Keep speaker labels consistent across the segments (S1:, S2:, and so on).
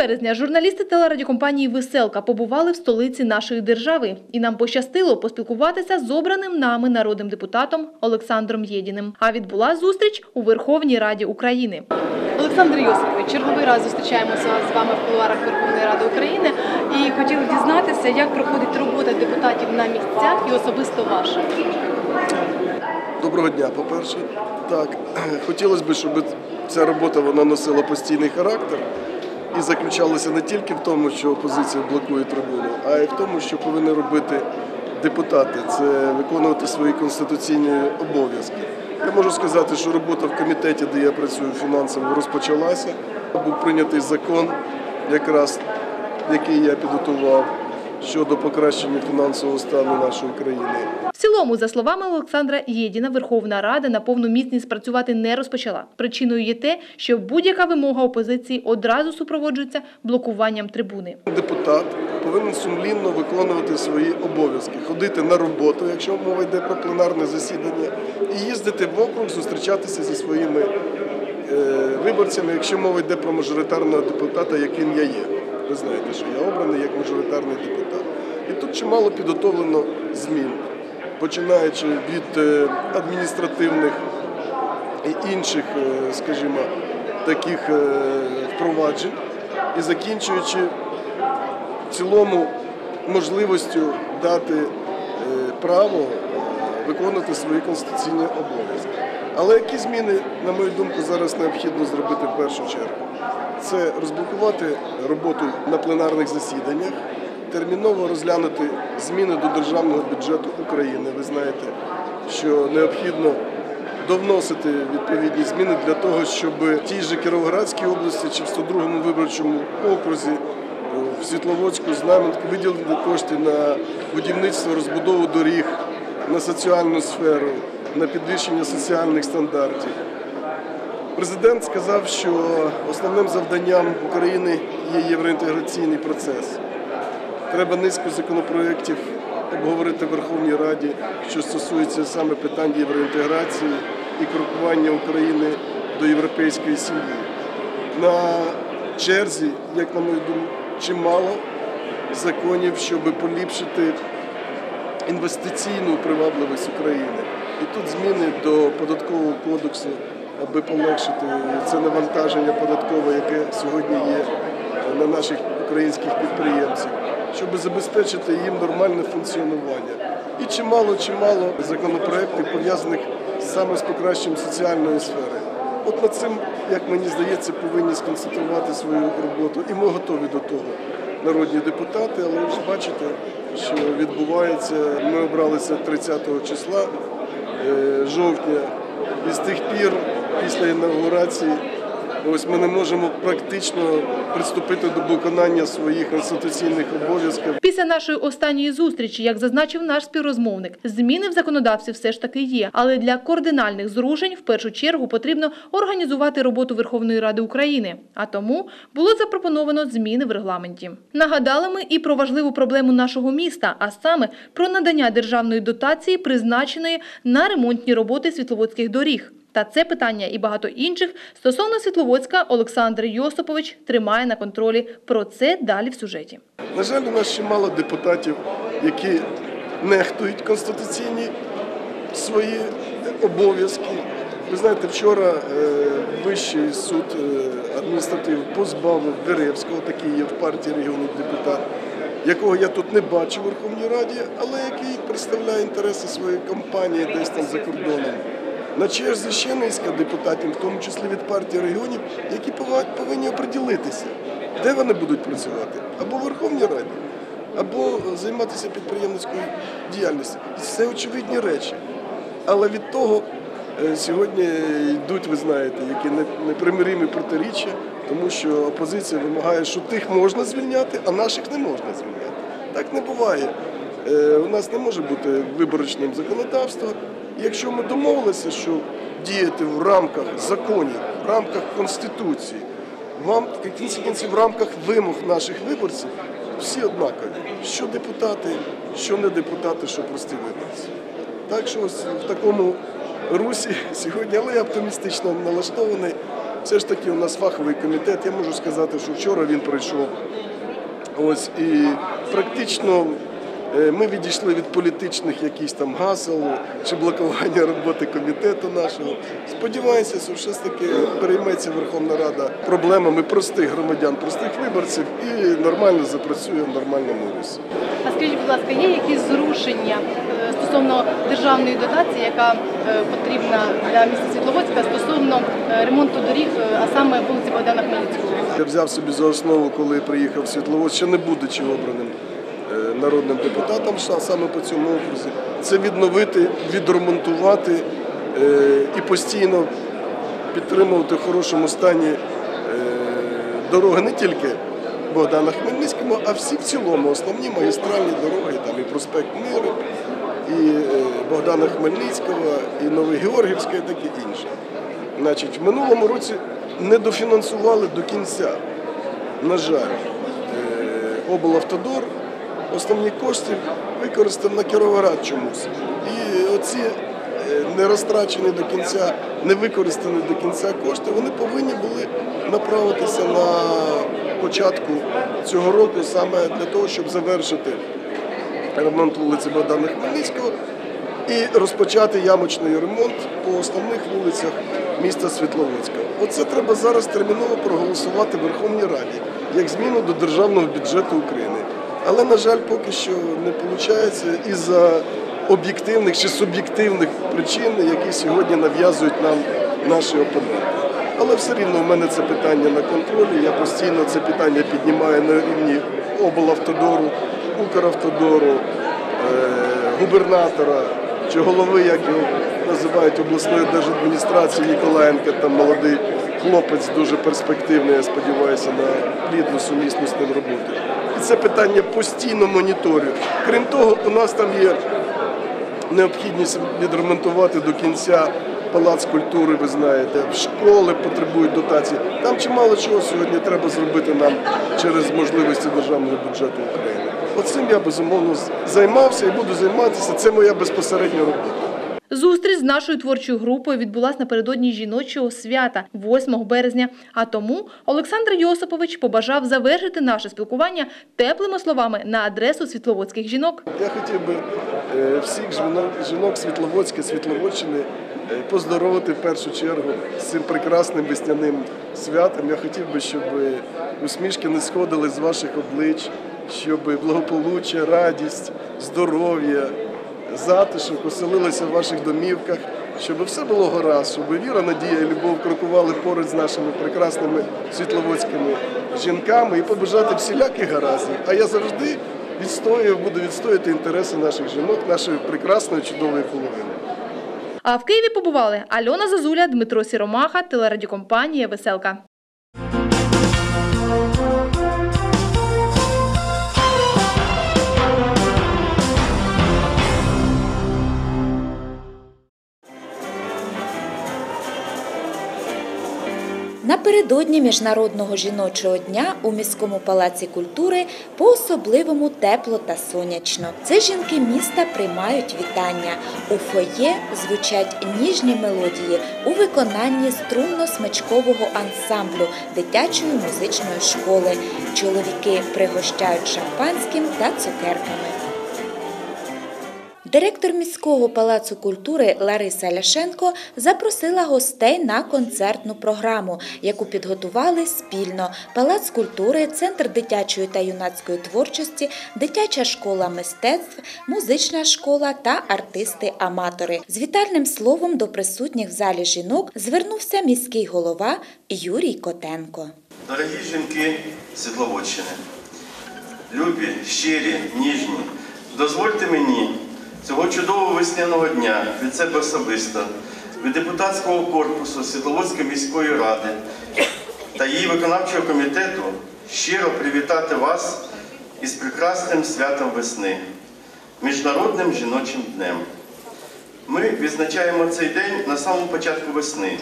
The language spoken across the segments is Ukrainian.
S1: березня журналісти телерадіокомпанії Веселка побували в столиці нашої держави, і нам пощастило поспілкуватися з обраним нами народним депутатом Олександром Єдіним. А відбула зустріч у Верховній Раді України. Олександр Йосипович, черговий раз зустрічаємося з вами в кулуарах Верховної Ради України і хотіли дізнатися, як проходить робота депутатів на місцях і особисто ваша.
S2: Доброго дня, по-перше. Так, хотілося б, щоб ця робота вона носила постійний характер і заключалася не тільки в тому, що опозиція блокує трибуну, а й в тому, що повинні робити депутати це виконувати свої конституційні обов'язки. Я можу сказати, що робота в комітеті, де я працюю фінансово, розпочалася. Був прийнятий закон, якраз який я підготував щодо покращення фінансового стану нашої країни.
S1: В цілому, за словами Олександра Єдіна, Верховна Рада на повну міцність працювати не розпочала. Причиною є те, що будь-яка вимога опозиції одразу супроводжується блокуванням трибуни.
S2: Депутат повинен сумлінно виконувати свої обов'язки, ходити на роботу, якщо мова йде про пленарне засідання, і їздити в округ, зустрічатися зі своїми е, виборцями, якщо мова йде про мажоритарного депутата, яким я є. Ви знаєте, що я обраний як мажоритарний депутат. І тут чимало підготовлено змін, починаючи від е, адміністративних і інших, е, скажімо, таких е, впроваджень, і закінчуючи в цілому можливістю дати право виконувати свої конституційні обов'язки. Але які зміни, на мою думку, зараз необхідно зробити в першу чергу? Це розблокувати роботу на пленарних засіданнях, терміново розглянути зміни до державного бюджету України. Ви знаєте, що необхідно довносити відповідні зміни для того, щоб в тій же Кіровоградській області чи в 102-му виборчому окрузі в Світловодську, Знам'янку виділити кошти на будівництво, розбудову доріг, на соціальну сферу, на підвищення соціальних стандартів. Президент сказав, що основним завданням України є євроінтеграційний процес. Треба низку законопроєктів обговорити в Верховній Раді, що стосується саме питань євроінтеграції і крокування України до європейської сім'ї. На черзі, як на мою думку, чимало законів, щоб поліпшити інвестиційну привабливість України. І тут зміни до податкового кодексу, аби полегшити це навантаження податкове, яке сьогодні є на наших українських підприємців, щоб забезпечити їм нормальне функціонування. І чимало, чимало законопроєктів пов'язаних саме з покращенням соціальної сфери. От над цим, як мені здається, повинні сконцентрувати свою роботу. І ми готові до того, народні депутати, але ви ж бачите, що відбувається. Ми обралися 30 числа е, жовтня, і з тих пір, після інаугурації, ось ми не можемо практично приступити до виконання своїх конституційних обов'язків.
S1: Після нашої останньої зустрічі, як зазначив наш співрозмовник, зміни в законодавстві все ж таки є. Але для кардинальних зрушень в першу чергу потрібно організувати роботу Верховної Ради України. А тому було запропоновано зміни в регламенті. Нагадали ми і про важливу проблему нашого міста, а саме про надання державної дотації, призначеної на ремонтні роботи світловодських доріг. Та це питання і багато інших стосовно Світловодська Олександр Йосипович тримає на контролі. Про це далі в сюжеті.
S2: На жаль, у нас чимало депутатів, які нехтують конституційні свої обов'язки. Ви знаєте, вчора е, Вищий суд е, адміністратив позбавив Деревського, такий є в партії регіонів депутат, якого я тут не бачу в Верховній Раді, але який представляє інтереси своєї компанії десь там за кордоном. На черзі ще низка депутатів, в тому числі від партії регіонів, які повинні оприділитися, де вони будуть працювати або в Верховній Раді, або займатися підприємницькою діяльністю. Це очевидні речі. Але від того е, сьогодні йдуть, ви знаєте, які непримиримі протиріччя, тому що опозиція вимагає, що тих можна звільняти, а наших не можна звільняти. Так не буває. Е, У нас не може бути виборочним законодавство. Якщо ми домовилися, що діяти в рамках законів, в рамках Конституції, вам в кінці кінців в рамках вимог наших виборців, всі однакові. Що депутати, що не депутати, що прості виборці. Так що ось в такому русі сьогодні, але я оптимістично налаштований. Все ж таки у нас фаховий комітет. Я можу сказати, що вчора він пройшов. Ось і практично ми відійшли від політичних якісь там гасел чи блокування роботи комітету нашого. Сподіваюся, що все ж таки перейметься Верховна Рада проблемами простих громадян, простих виборців і нормально запрацює в нормальному русі.
S1: А скажіть, будь ласка, є якісь зрушення е, стосовно державної дотації, яка е, потрібна для міста Світловодська стосовно е, ремонту доріг, е, а саме вулиці Богдана Хмельницького?
S2: Я взяв собі за основу, коли приїхав в Світловодськ, ще не будучи обраним е, народним депутатом ша- саме по цьому окрузі, це відновити, відремонтувати е, і постійно підтримувати в хорошому стані е, дороги не тільки Богдана Хмельницького, а всі в цілому основні магістральні дороги, там і проспект Миру, і е, Богдана Хмельницького, і Новогеоргівська, і таке інше. Значить, в минулому році не дофінансували до кінця. На жаль, Е, облавтодор основні кошти використав на Кіровоград чомусь. І оці е, не розтрачені до кінця, не використані до кінця кошти, вони повинні були направитися на початку цього року саме для того, щоб завершити ремонт вулиці Богдана Хмельницького і розпочати ямочний ремонт по основних вулицях міста Світловодська. Оце треба зараз терміново проголосувати в Верховній Раді як зміну до державного бюджету України. Але, на жаль, поки що не виходить із-за об'єктивних чи суб'єктивних причин, які сьогодні нав'язують нам наші опоненти. Але все рівно в мене це питання на контролі. Я постійно це питання піднімаю на рівні облавтодору, Укравтодору, е, губернатора чи голови, як його називають обласної держадміністрації Ніколаєнка, там молодий хлопець дуже перспективний, я сподіваюся, на плідну сумісну з ним роботу. Це питання постійно моніторю. Крім того, у нас там є необхідність відремонтувати до кінця палац культури, ви знаєте, школи потребують дотації. Там чимало чого сьогодні треба зробити нам через можливості державного бюджету України. Оцим я безумовно займався і буду займатися. Це моя безпосередня робота.
S1: Зустріч з нашою творчою групою відбулась напередодні жіночого свята 8 березня. А тому Олександр Йосипович побажав завершити наше спілкування теплими словами на адресу світловодських жінок.
S2: Я хотів би е, всіх жінок, Світловодська, Світловодщини е, поздоровити в першу чергу з цим прекрасним весняним святом. Я хотів би, щоб усмішки не сходили з ваших облич, щоб благополуччя, радість, здоров'я, затишок оселилися в ваших домівках, щоб все було гаразд, щоб віра, надія і любов крокували поруч з нашими прекрасними світловодськими жінками і побажати всіляких гараздів. А я завжди відстоюю, буду відстоювати інтереси наших жінок, нашої прекрасної чудової половини.
S1: А в Києві побували Альона Зазуля, Дмитро Сіромаха, телерадіокомпанія Веселка.
S3: Напередодні Міжнародного жіночого дня у міському палаці культури по-особливому тепло та сонячно. Це жінки міста приймають вітання. У фоє звучать ніжні мелодії у виконанні струнно-смичкового ансамблю дитячої музичної школи. Чоловіки пригощають шампанським та цукерками. Директор міського палацу культури Лариса Ляшенко запросила гостей на концертну програму, яку підготували спільно Палац культури, Центр дитячої та юнацької творчості, дитяча школа мистецтв, музична школа та артисти-аматори. З вітальним словом до присутніх в залі жінок звернувся міський голова Юрій Котенко.
S4: Дорогі жінки Світловодщини, любі, щирі, ніжні, дозвольте мені цього чудового весняного дня від себе особисто, від депутатського корпусу Світловодської міської ради та її виконавчого комітету щиро привітати вас із прекрасним святом весни, Міжнародним жіночим днем. Ми відзначаємо цей день на самому початку весни,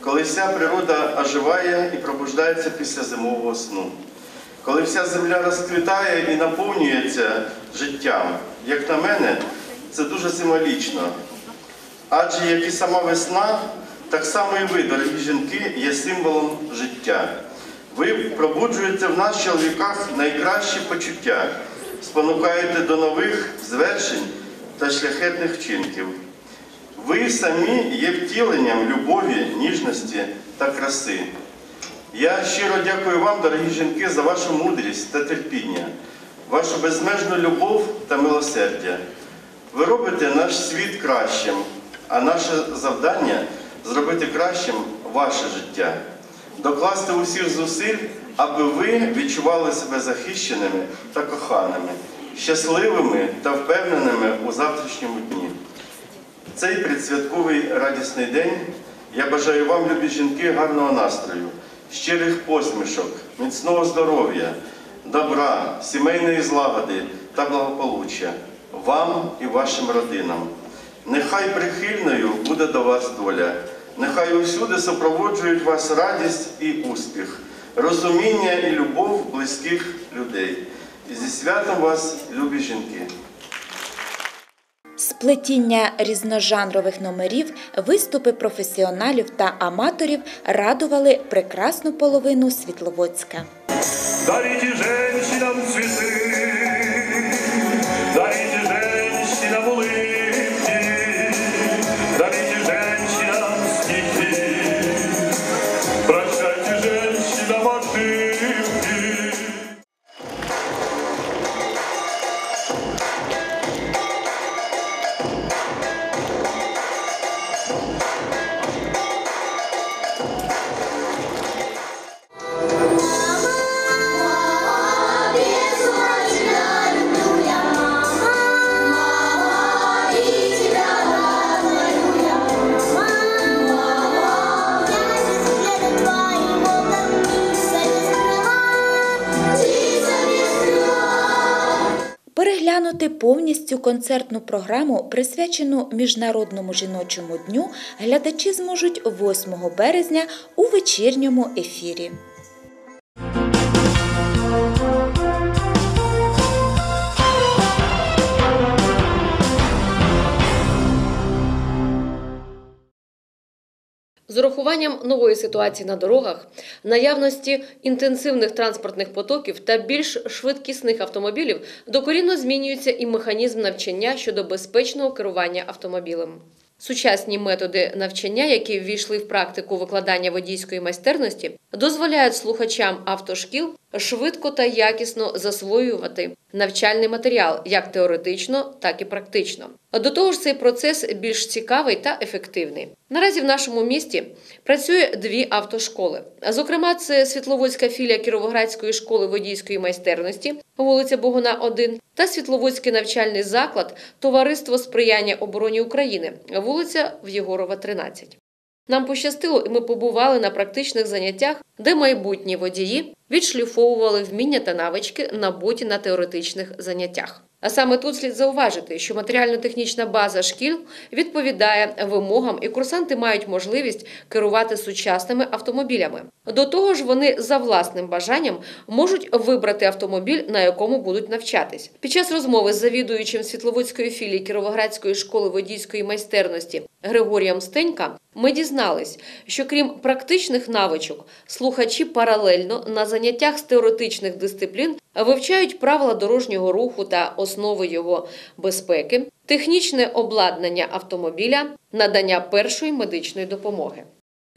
S4: коли вся природа оживає і пробуждається після зимового сну, коли вся земля розквітає і наповнюється життям. Як на мене, це дуже символічно. Адже як і сама весна, Так само і ви, дорогі жінки, є символом життя. Ви пробуджуєте в нас чоловіках найкращі почуття, спонукаєте до нових звершень та шляхетних вчинків. Ви самі є втіленням любові, ніжності та краси. Я щиро дякую вам, дорогі жінки, за вашу мудрість та терпіння, вашу безмежну любов та милосердя. Ви робите наш світ кращим, а наше завдання зробити кращим ваше життя, докласти усіх зусиль, аби ви відчували себе захищеними та коханими, щасливими та впевненими у завтрашньому дні. Цей предсвятковий радісний день я бажаю вам, любі жінки, гарного настрою, щирих посмішок, міцного здоров'я, добра, сімейної злагоди та благополуччя вам і вашим родинам. Нехай прихильною буде до вас доля, нехай усюди супроводжують вас радість і успіх, розуміння і любов близьких людей. І зі святом вас, любі жінки!
S3: Сплетіння різножанрових номерів, виступи професіоналів та аматорів радували прекрасну половину Світловодська.
S5: Дарите женщинам цветы,
S3: повністю концертну програму, присвячену Міжнародному жіночому дню, глядачі зможуть 8 березня у вечірньому ефірі.
S6: З урахуванням нової ситуації на дорогах, наявності інтенсивних транспортних потоків та більш швидкісних автомобілів докорінно змінюється і механізм навчання щодо безпечного керування автомобілем. Сучасні методи навчання, які ввійшли в практику викладання водійської майстерності, дозволяють слухачам автошкіл швидко та якісно засвоювати навчальний матеріал як теоретично, так і практично. До того ж, цей процес більш цікавий та ефективний. Наразі в нашому місті працює дві автошколи. Зокрема, це Світловодська філія Кіровоградської школи водійської майстерності, вулиця Богуна, 1, та Світловодський навчальний заклад Товариство сприяння обороні України, вулиця В'єгорова, 13. Нам пощастило, і ми побували на практичних заняттях, де майбутні водії відшліфовували вміння та навички, набуті на теоретичних заняттях. А саме тут слід зауважити, що матеріально-технічна база шкіл відповідає вимогам, і курсанти мають можливість керувати сучасними автомобілями. До того ж, вони за власним бажанням можуть вибрати автомобіль, на якому будуть навчатись. Під час розмови з завідуючим Світловодської філії Кіровоградської школи водійської майстерності Григорієм Стенька ми дізнались, що крім практичних навичок, слухачі паралельно на заняттях з теоретичних дисциплін вивчають правила дорожнього руху та основи його безпеки, технічне обладнання автомобіля, надання першої медичної допомоги.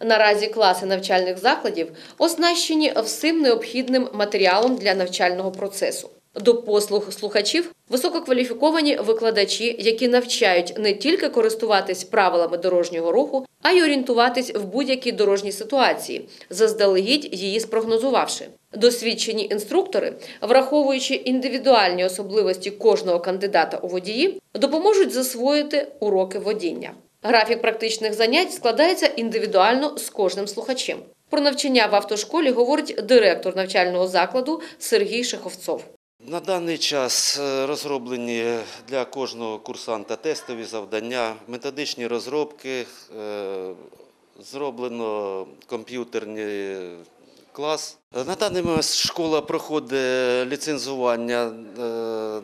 S6: Наразі класи навчальних закладів оснащені всім необхідним матеріалом для навчального процесу. До послуг слухачів висококваліфіковані викладачі, які навчають не тільки користуватись правилами дорожнього руху, а й орієнтуватись в будь-якій дорожній ситуації, заздалегідь її спрогнозувавши. Досвідчені інструктори, враховуючи індивідуальні особливості кожного кандидата у водії, допоможуть засвоїти уроки водіння. Графік практичних занять складається індивідуально з кожним слухачем. Про навчання в автошколі говорить директор навчального закладу Сергій Шеховцов.
S7: На даний час е, розроблені для кожного курсанта тестові завдання, методичні розробки, е, зроблено комп'ютерні клас. На даний момент школа проходить ліцензування е,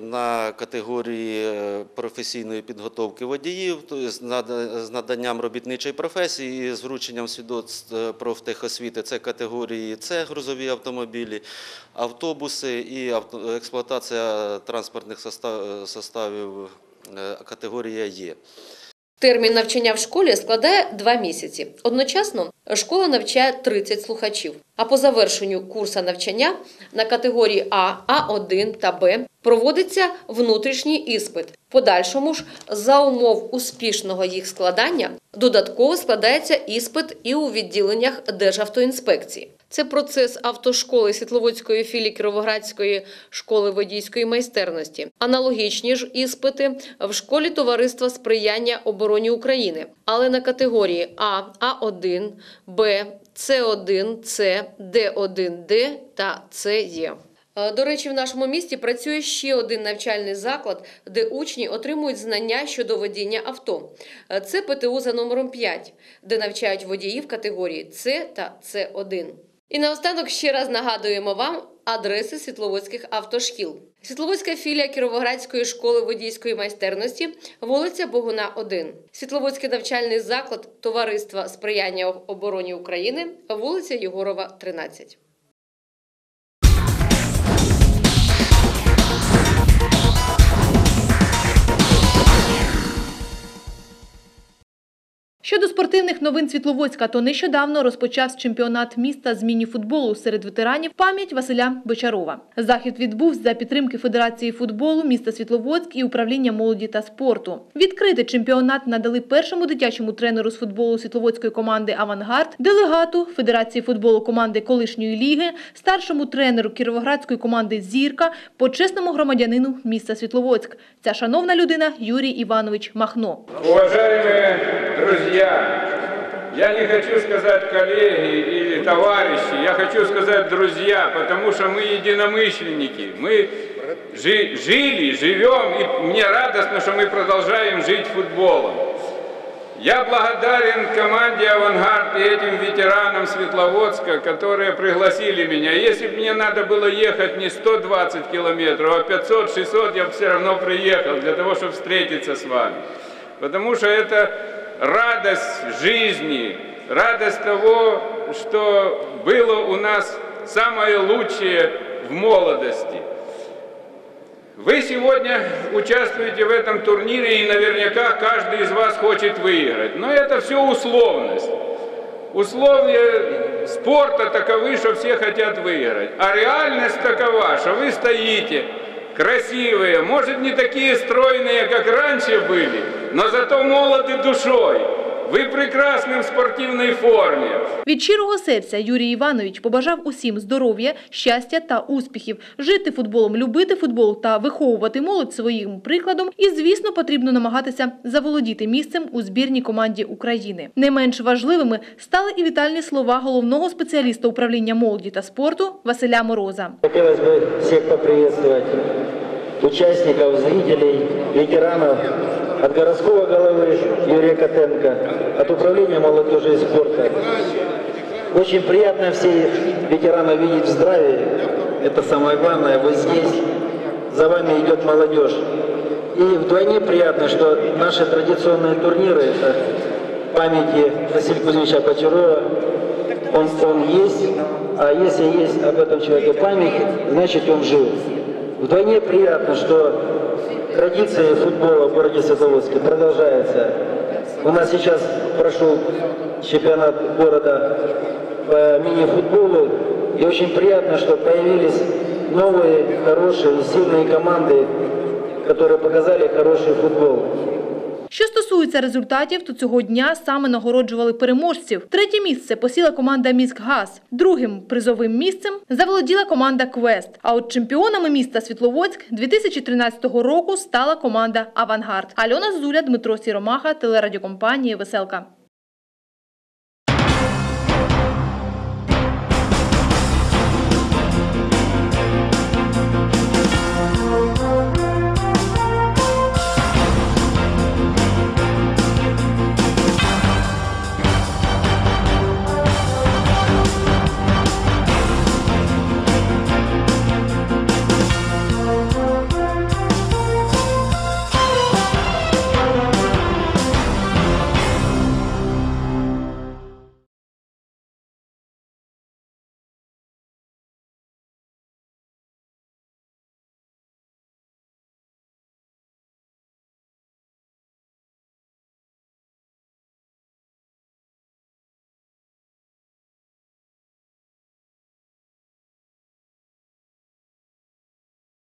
S7: на категорії е, професійної підготовки водіїв, з наданням робітничої професії, і з врученням свідоцтв е, профтехосвіти. Це категорії С грузові автомобілі, автобуси і експлуатація транспортних составів е, категорія Є.
S6: Термін навчання в школі складає два місяці. Одночасно школа навчає 30 слухачів. А по завершенню курсу навчання на категорії А, А1 та Б проводиться внутрішній іспит. Подальшому ж, за умов успішного їх складання, додатково складається іспит і у відділеннях Державтоінспекції. Це процес автошколи Світловодської філії Кіровоградської школи водійської майстерності. Аналогічні ж іспити в школі Товариства сприяння обороні України, але на категорії А, А1, Б, С1, С, Д1Д та СЕ. Е, До речі, в нашому місті працює ще один навчальний заклад, де учні отримують знання щодо водіння авто. Е, Це ПТУ за номером 5, де навчають водіїв категорії С та С1. І наостанок ще раз нагадуємо вам адреси світловодських автошкіл. Світловодська філія Кіровоградської школи водійської майстерності, вулиця Богуна, 1. Світловодський навчальний заклад Товариства сприяння обороні України, вулиця Єгорова, 13.
S1: Щодо спортивних новин Світловодська, то нещодавно розпочався чемпіонат міста з міні-футболу серед ветеранів пам'ять Василя Бочарова. Захід відбувся за підтримки Федерації футболу міста Світловодськ і управління молоді та спорту. Відкрити чемпіонат надали першому дитячому тренеру з футболу світловодської команди Авангард, делегату Федерації футболу команди колишньої ліги, старшому тренеру кіровоградської команди Зірка, почесному громадянину міста Світловодськ. Ця шановна людина Юрій Іванович Махно.
S8: Уважаемые друзья, я не хочу сказать коллеги или товарищи, я хочу сказать друзья, потому что мы единомышленники. Мы жи- жили, живем, и мне радостно, что мы продолжаем жить футболом. Я благодарен команде «Авангард» и этим ветеранам Светловодска, которые пригласили меня. Если бы мне надо было ехать не 120 километров, а 500-600, я бы все равно приехал для того, чтобы встретиться с вами. Потому что это радость жизни, радость того, что было у нас самое лучшее в молодости. Вы сегодня участвуете в этом турнире, и наверняка каждый из вас хочет выиграть. Но это все условность. Условия спорта таковы, что все хотят выиграть. А реальность такова, что вы стоите красивые, может не такие стройные, как раньше были, но зато молоды душой. Вы прекрасны в спортивной форме.
S1: Від щирого серця Юрій Іванович побажав усім здоров'я, щастя та успіхів, жити футболом, любити футбол та виховувати молодь своїм прикладом. І, звісно, потрібно намагатися заволодіти місцем у збірній команді України. Не менш важливими стали і вітальні слова головного спеціаліста управління молоді та спорту Василя Мороза.
S9: Хотелось бы всех поприветствовать, участников, зрителей, ветеранов от городского головы Юрия Котенко, от управления молодежи и спорта. Очень приятно всех ветеранов видеть в здравии. Это самое главное. Вы здесь, за вами идет молодежь. И вдвойне приятно, что наши традиционные турниры, это памяти Василия Кузьмича Бочарова, он, он есть, а если есть об этом человеке память, значит он жив. Вдвойне приятно, что традиции футбола в городе Светловодске продолжаются. У нас сейчас прошел чемпионат города по мини-футболу, и очень приятно, что появились новые, хорошие, сильные команды, которые показали хороший футбол.
S1: Що стосується результатів, то цього дня саме нагороджували переможців. Третє місце посіла команда «Міськгаз». Другим призовим місцем заволоділа команда «Квест». А от чемпіонами міста Світловодськ 2013 року стала команда «Авангард». Альона Зуля, Дмитро Сіромаха, телерадіокомпанія «Веселка».